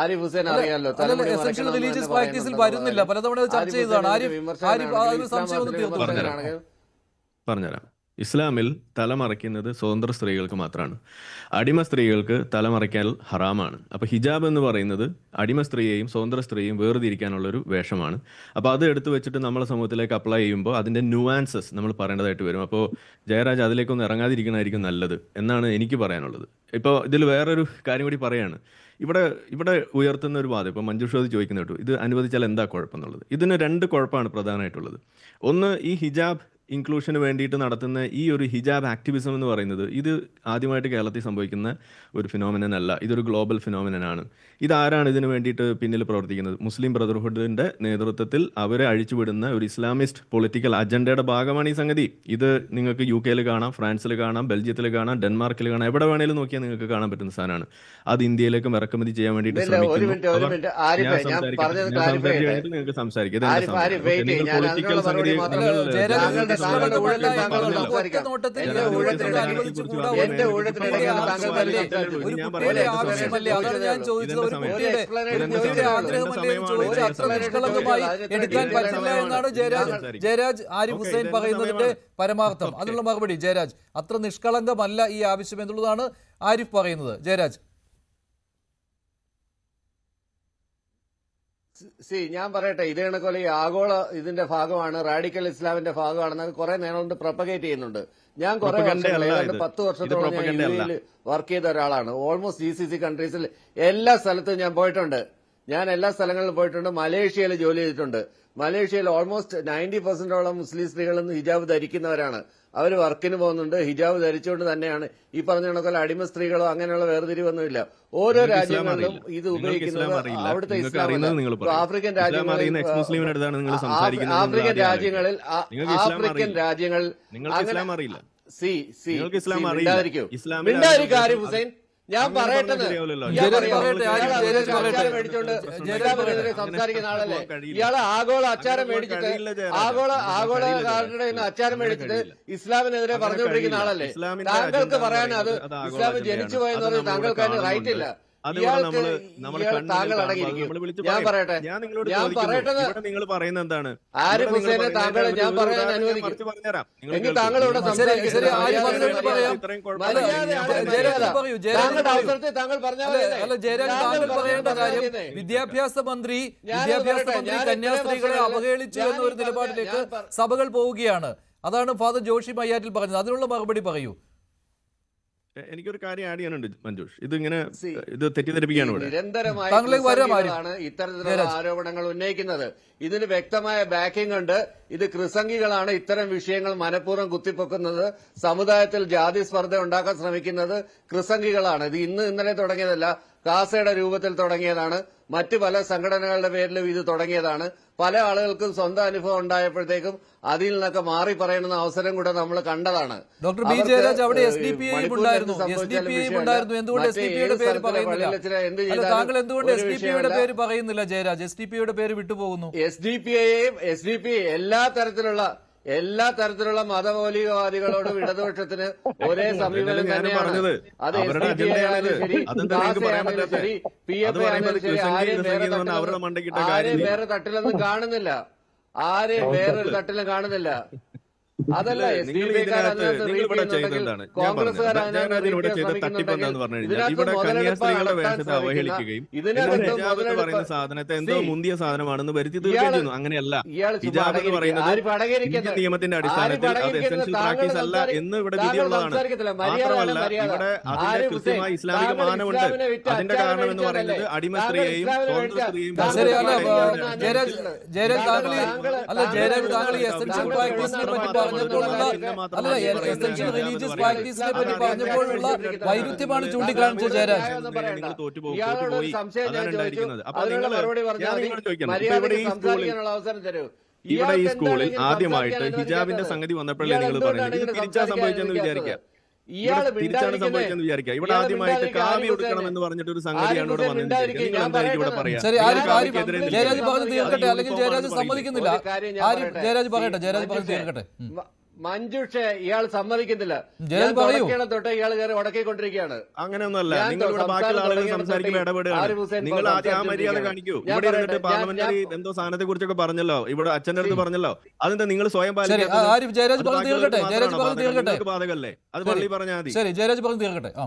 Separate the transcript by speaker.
Speaker 1: ആരിഫ് ഹുസൈൻ അറിയാലോ?
Speaker 2: Essential religious പ്രാക്ടീസിൽ വരുന്നില്ല. പലതവണ ചർച്ച ചെയ്തതാണ്. ആരിഫ് ആരിഫ് അതിന് സംശയം ഒന്ന് തീർത്തു
Speaker 3: പറഞ്ഞുതരാം. ഇസ്ലാമിൽ തലമറയ്ക്കുന്നത് സ്വതന്ത്ര സ്ത്രീകൾക്ക് മാത്രമാണ് അടിമ സ്ത്രീകൾക്ക് തലമറയ്ക്കാൻ ഹറാമാണ്. അപ്പോൾ ഹിജാബ് എന്ന് പറയുന്നത് അടിമ സ്ത്രീയെയും സ്വതന്ത്ര സ്ത്രീയെയും വേർതിരിക്കാനുള്ളൊരു വേഷമാണ്. അപ്പോൾ അത് എടുത്തു വെച്ചിട്ട് നമ്മളെ സമൂഹത്തിലേക്ക് അപ്ലൈ ചെയ്യുമ്പോൾ അതിന്റെ ന്യൂവാൻസസ് നമ്മൾ പറയേണ്ടതായിട്ട് വരും. അപ്പോൾ ജയരാജ് അതിലേക്കൊന്നും ഇറങ്ങാതിരിക്കണമായിരിക്കും നല്ലത് എന്നാണ് എനിക്ക് പറയാനുള്ളത്. ഇപ്പോൾ ഇതിൽ വേറൊരു കാര്യം കൂടി പറയാണ്. ഇവിടെ ഇവിടെ ഉയർത്തുന്ന ഒരു വാദം ഇപ്പോൾ മഞ്ജുഷോദ് ചോദിക്കുന്ന കേട്ടു ഇത് അനുവദിച്ചാൽ എന്താ കുഴപ്പം എന്നുള്ളത് ഇതിന് രണ്ട് കുഴപ്പമാണ് പ്രധാനമായിട്ടുള്ളത്. ഒന്ന് ഈ ഹിജാബ് ഇൻക്ലൂഷന് വേണ്ടിയിട്ട് നടത്തുന്ന ഈ ഒരു ഹിജാബ് ആക്ടിവിസം എന്ന് പറയുന്നത് ഇത് ആദ്യമായിട്ട് കേരളത്തിൽ സംഭവിക്കുന്ന ഒരു ഫിനോമിനൻ അല്ല. ഇതൊരു ഗ്ലോബൽ ഫിനോമിനനാണ് ഇതാരാണ് ഇതിന് വേണ്ടിയിട്ട് പിന്നിൽ പ്രവർത്തിക്കുന്നത്? മുസ്ലിം ബ്രദർഹുഡിന്റെ നേതൃത്വത്തിൽ അവരെ അഴിച്ചുവിടുന്ന ഒരു ഇസ്ലാമിസ്റ്റ് പൊളിറ്റിക്കൽ അജണ്ടയുടെ ഭാഗമാണ് ഈ സംഗതി. ഇത് നിങ്ങൾക്ക് യു കെയിൽ കാണാം ഫ്രാൻസിൽ കാണാം ബെൽജിയത്തിൽ കാണാം ഡെൻമാർക്കിൽ കാണാം. എവിടെ വേണേലും നോക്കിയാൽ നിങ്ങൾക്ക് കാണാൻ പറ്റുന്ന സാധനമാണ്. അത് ഇന്ത്യയിലേക്കും ഇറക്കുമതി ചെയ്യാൻ വേണ്ടിയിട്ട് ശ്രമിക്കുന്നു. നിങ്ങൾക്ക് സംസാരിക്കാം.
Speaker 1: താങ്കൾ എന്റെ ഞാൻ.
Speaker 2: ഒരു ചോദിച്ചത് കുട്ടിയുടെ കുട്ടിയുടെ ആഗ്രഹമല്ലേ അത്ര നിഷ്കളങ്കമായി എടുക്കാൻ പറ്റില്ല എന്നാണ് ജയരാജ്. ജയരാജ് ആരിഫ് ഹുസൈൻ പറയുന്നതിന്റെ പരമാർത്ഥം. അതിനുള്ള മറുപടി ജയരാജ്. അത്ര നിഷ്കളങ്കമല്ല ഈ ആവശ്യം എന്നുള്ളതാണ് ആരിഫ് പറയുന്നത്. ജയരാജ്.
Speaker 1: സി ഞാൻ പറയട്ടെ ഇത് കണക്കോലെ ഈ ആഗോള ഇതിന്റെ ഭാഗമാണ് റാഡിക്കൽ ഇസ്ലാമിന്റെ ഭാഗമാണെന്ന് കുറെ നേരം കൊണ്ട് പ്രൊപ്പഗേറ്റ് ചെയ്യുന്നുണ്ട്. ഞാൻ കുറെ പത്ത് വർഷത്തോളം ഞാൻ യു വർക്ക് ചെയ്ത ഒരാളാണ്. ഓൾമോസ്റ്റ് ഇ സി സി കൺട്രീസിൽ എല്ലാ സ്ഥലത്തും ഞാൻ പോയിട്ടുണ്ട്. ഞാൻ എല്ലാ സ്ഥലങ്ങളിലും പോയിട്ടുണ്ട്. മലേഷ്യയിൽ ജോലി ചെയ്തിട്ടുണ്ട്. മലേഷ്യയിൽ ഓൾമോസ്റ്റ് നയന്റി പെർസെന്റോളം മുസ്ലിം സ്ത്രീകൾ ഇന്ന് ഹിജാബ് ധരിക്കുന്നവരാണ്. അവർ വർക്കിന് പോകുന്നുണ്ട്. ഹിജാബ് ധരിച്ചുകൊണ്ട് തന്നെയാണ്. ഈ പറഞ്ഞ കണക്കുള്ള അടിമ സ്ത്രീകളോ അങ്ങനെയുള്ള വേർതിരിവൊന്നുമില്ല. ഓരോ
Speaker 3: ഇസ്ലാം
Speaker 1: രാജ്യങ്ങളിലും ഇത് ഉപയോഗിക്കുന്നത്
Speaker 3: ഇസ്ലാം.
Speaker 1: അവിടുത്തെ ഇസ്ലാം. ആഫ്രിക്കൻ രാജ്യങ്ങളിൽ ആഫ്രിക്കൻ രാജ്യങ്ങളിൽ
Speaker 3: ഇസ്ലാം
Speaker 1: ആഫ്രിക്കൻ
Speaker 3: രാജ്യങ്ങൾ
Speaker 1: രാജ്യങ്ങളിൽ അങ്ങനെ-
Speaker 3: ഇസ്ലാം
Speaker 1: സി സി
Speaker 3: ഇസ്ലാം അറിയില്ല. ആരും
Speaker 1: ഹുസൈൻ. ഞാൻ പറയട്ടെ. സംസാരിക്കുന്ന ആളല്ലേ? ഇയാൾ ആഗോള അച്ചാരം മേടിച്ചിട്ട് ആഗോള ആഗോള കാരുടെ അച്ചാരം മേടിച്ചിട്ട് ഇസ്ലാമിനെതിരെ പറഞ്ഞുകൊണ്ടിരിക്കുന്ന ആളല്ലേ? താങ്കൾക്ക്
Speaker 3: പറയാനത്
Speaker 1: പറയാൻ അത് ഇസ്ലാം. ജനിച്ചു പോയെന്ന്
Speaker 3: പറഞ്ഞാൽ
Speaker 1: പറഞ്ഞ് താങ്കൾക്ക് അതിന് റൈറ്റ് ഇല്ല. ഞാൻ പറയട്ടെ.
Speaker 3: ഞാൻ നിങ്ങളോട്
Speaker 1: ഞാൻ
Speaker 3: ചോദിക്കുന്നു.
Speaker 1: പറയട്ടെ
Speaker 3: നിങ്ങൾ പറയുന്നത് എന്താണ്?
Speaker 1: ആരിഫ്
Speaker 3: ഇവിടെ നിങ്ങൾ
Speaker 1: ഹുസൈനെ താങ്കൾ ഞാൻ പറയാൻ അനുവദിക്കും. എങ്കിൽ. താങ്കൾ ഇവിടെ
Speaker 2: വിദ്യാഭ്യാസ മന്ത്രി വിദ്യാഭ്യാസ മന്ത്രി കന്യാസ്ത്രീകളെ അവഹേളിച്ചു എന്നൊരു നിലപാടിലേക്ക് സഭകൾ പോവുകയാണ്. അതാണ് ഫാദർ ജോഷി മയ്യാറ്റിൽ പറഞ്ഞത്. അതിനുള്ള മറുപടി പറയൂ.
Speaker 3: എനിക്കൊരു കാര്യം ആഡ് ചെയ്യാനുണ്ട് മഞ്ജുഷ്. ഇത്
Speaker 1: ഇങ്ങനെ
Speaker 3: ഇത് തെറ്റിദ്ധരിപ്പിക്കുകയാണ് ഇവിടെ.
Speaker 1: നിരന്തരമായ
Speaker 2: താങ്കളിലേക്ക് വരാം,
Speaker 1: ഇത്തരത്തിലുള്ള ആരോപണങ്ങൾ ഉന്നയിക്കുന്നത്. ഇതിന് വ്യക്തമായ ബാക്കിംഗ് ഉണ്ട്. ഇത് ക്രിസംഗികളാണ് ഇത്തരം വിഷയങ്ങൾ മനഃപൂർവം കുത്തിപ്പൊക്കുന്നത്. സമുദായത്തിൽ ജാതി സ്പർദ്ധ ഉണ്ടാക്കാൻ ശ്രമിക്കുന്നത് ക്രിസംഗികളാണ്. ഇത് ഇന്ന് ഇന്നലെ തുടങ്ങിയതല്ല കാസയുടെ രൂപത്തിൽ തുടങ്ങിയതാണ്. മറ്റു പല സംഘടനകളുടെ പേരിലും ഇത് തുടങ്ങിയതാണ്. പല ആളുകൾക്കും സ്വന്തം അനുഭവം ഉണ്ടായപ്പോഴത്തേക്കും അതിൽ നിന്നൊക്കെ മാറി പറയുന്ന അവസരം കൂടെ നമ്മൾ കണ്ടതാണ്.
Speaker 2: ഡോക്ടർ ബി ജയരാജ് അവിടെ എസ് ഡി പി ഐ ഉണ്ടായിരുന്നു.
Speaker 1: എന്ത്
Speaker 2: എസ് ഡി പി ഐ ഉണ്ടായിരുന്നു. എന്തുകൊണ്ട് എസ് ഡി പി യുടെ പേര് പറയുന്നില്ല? താങ്കൾ എന്തുകൊണ്ട്
Speaker 1: ഒരു
Speaker 2: എസ് ഡി പി യുടെ പേര് പറയുന്നില്ല ജയരാജ്? എസ് ഡി പി യുടെ പേര് വിട്ടുപോകുന്നു.
Speaker 1: എസ് ഡി പി ഐയും എസ് ഡി പി എല്ലാ തരത്തിലുള്ള എല്ലാ തരത്തിലുള്ള മതമൗലികവാദികളോടും ഇടതുപക്ഷത്തിന് ഒരേ സമീപനം തന്നെയാണ്. അത് എസ്
Speaker 3: അവരുടെ
Speaker 1: ഡി പി ആയാലും ശരി ആയാലും പി എഫ് ആയാലും ശരി ആരെയും വേറെ തട്ടിലൊന്നും ആരെയും. വേറെ തട്ടിലൊന്നും കാണുന്നില്ല. ആരെയും വേറൊരു തട്ടിലും കാണുന്നില്ല. അതല്ല
Speaker 3: പറയുന്ന സാധനത്തെ എന്തോ മുന്തിയ സാധനമാണെന്ന് വരുത്തി തീർക്കുകയും ചെയ്യുന്നു അങ്ങനെയല്ല. ഹിജാബ് എന്ന് പറയുന്നത് നിയമത്തിന്റെ അടിസ്ഥാനത്തിൽ അത് എസെൻഷ്യൽ പ്രാക്ടീസ് അല്ല എന്ന് ഇവിടെ വിധിയുള്ളതാണ്. മാത്രമല്ല ഇവിടെ അതിന്റെ കൃത്യമായ ഇസ്ലാമിക മാനമുണ്ട്. അതിന്റെ കാരണം എന്ന് പറയുന്നത് അടിമ സ്ത്രീയെയും സ്ത്രീയെയും
Speaker 2: അല്ല ജയരാജ് താങ്കൾ അല്ല ജയരാജ് താങ്കൾ ഈ എസെൻഷ്യൽ പ്രാക്ടീസിനെ പറ്റി പറഞ്ഞപ്പോഴുള്ള അല്ല എസെൻഷ്യൽ റിലീജിയസ് പ്രാക്ടീസിനെ പറ്റി പറഞ്ഞപ്പോഴുള്ള വൈരുദ്ധ്യമാണ് ചൂണ്ടിക്കാണിച്ചത് ജയരാജ്.
Speaker 1: സംസാരിക്കാനുള്ള അവസരം തരൂ.
Speaker 3: ഇവിടെ ഈ സ്കൂളിൽ ആദ്യമായിട്ട് ഹിജാബിന്റെ സംഗതി വന്നപ്പോഴല്ലേ നിങ്ങൾ
Speaker 1: പറയുന്നത്?
Speaker 3: പറഞ്ഞത് ഇത് തിരിച്ചാ സംഭവിച്ചെന്ന് ഇവിടെ തിരിച്ചാണ്. സംഭവിച്ചെന്ന് ഇവിടെ ആദ്യമായിട്ട് എന്ന് പറഞ്ഞിട്ട് ഒരു സംഗതിയാണ് ഇവിടെ
Speaker 2: ജയരാജ് തീർക്കട്ടെ അല്ലെങ്കിൽ ജയരാജ് സമ്മതിക്കുന്നില്ല.
Speaker 1: പറയട്ടെ.
Speaker 2: ജയരാജ് പറയട്ടെ ജയരാജ് പറഞ്ഞു തീർക്കട്ടെ.
Speaker 1: മഞ്ജുഷ ഇയാൾ സമ്മതിക്കുന്നില്ല ഞാൻ. തുടക്കേണം തൊട്ട് ഇയാൾ കയറി ഉടക്കിക്കൊണ്ടിരിക്കുകയാണ്.
Speaker 3: ഇവിടെ ബാക്കിയുള്ള ആളുകൾ
Speaker 1: തുടങ്ങിയപ്പോൾ
Speaker 3: സംസാരിക്കുമ്പോൾ
Speaker 1: തൊട്ട്
Speaker 3: ഇടപെടുകയാണ്. നിങ്ങൾ
Speaker 1: ഇപ്പോൾ
Speaker 3: ആദ്യം ആ മര്യാദ കാണിക്കൂ. ഇവിടെ ഇരുന്നിട്ട് പാർലമെന്ററി എന്തോ സാധനത്തെ കുറിച്ചൊക്കെ പറഞ്ഞല്ലോ. ഇവിടെ അച്ഛന്റെ അടുത്ത് പറഞ്ഞല്ലോ. അതെന്താ നിങ്ങൾ സ്വയം
Speaker 2: പാലിക്കട്ടെ
Speaker 3: പാലിക്കാത്തത്
Speaker 2: ആരിഫ് ജയരാജ്
Speaker 3: അത്
Speaker 2: പറഞ്ഞു തീർക്കട്ടെ?
Speaker 3: ബാക്കിയുള്ളവർക്ക്
Speaker 2: ജയരാജ്
Speaker 3: മാത്രമാണോ
Speaker 2: പറഞ്ഞു തീർക്കട്ടെ?
Speaker 3: ബാധകല്ലേ അത്. പള്ളി പറഞ്ഞാൽ മതി.
Speaker 2: ശരി ജയരാജ് പറഞ്ഞു തീർക്കട്ടെ. ആ.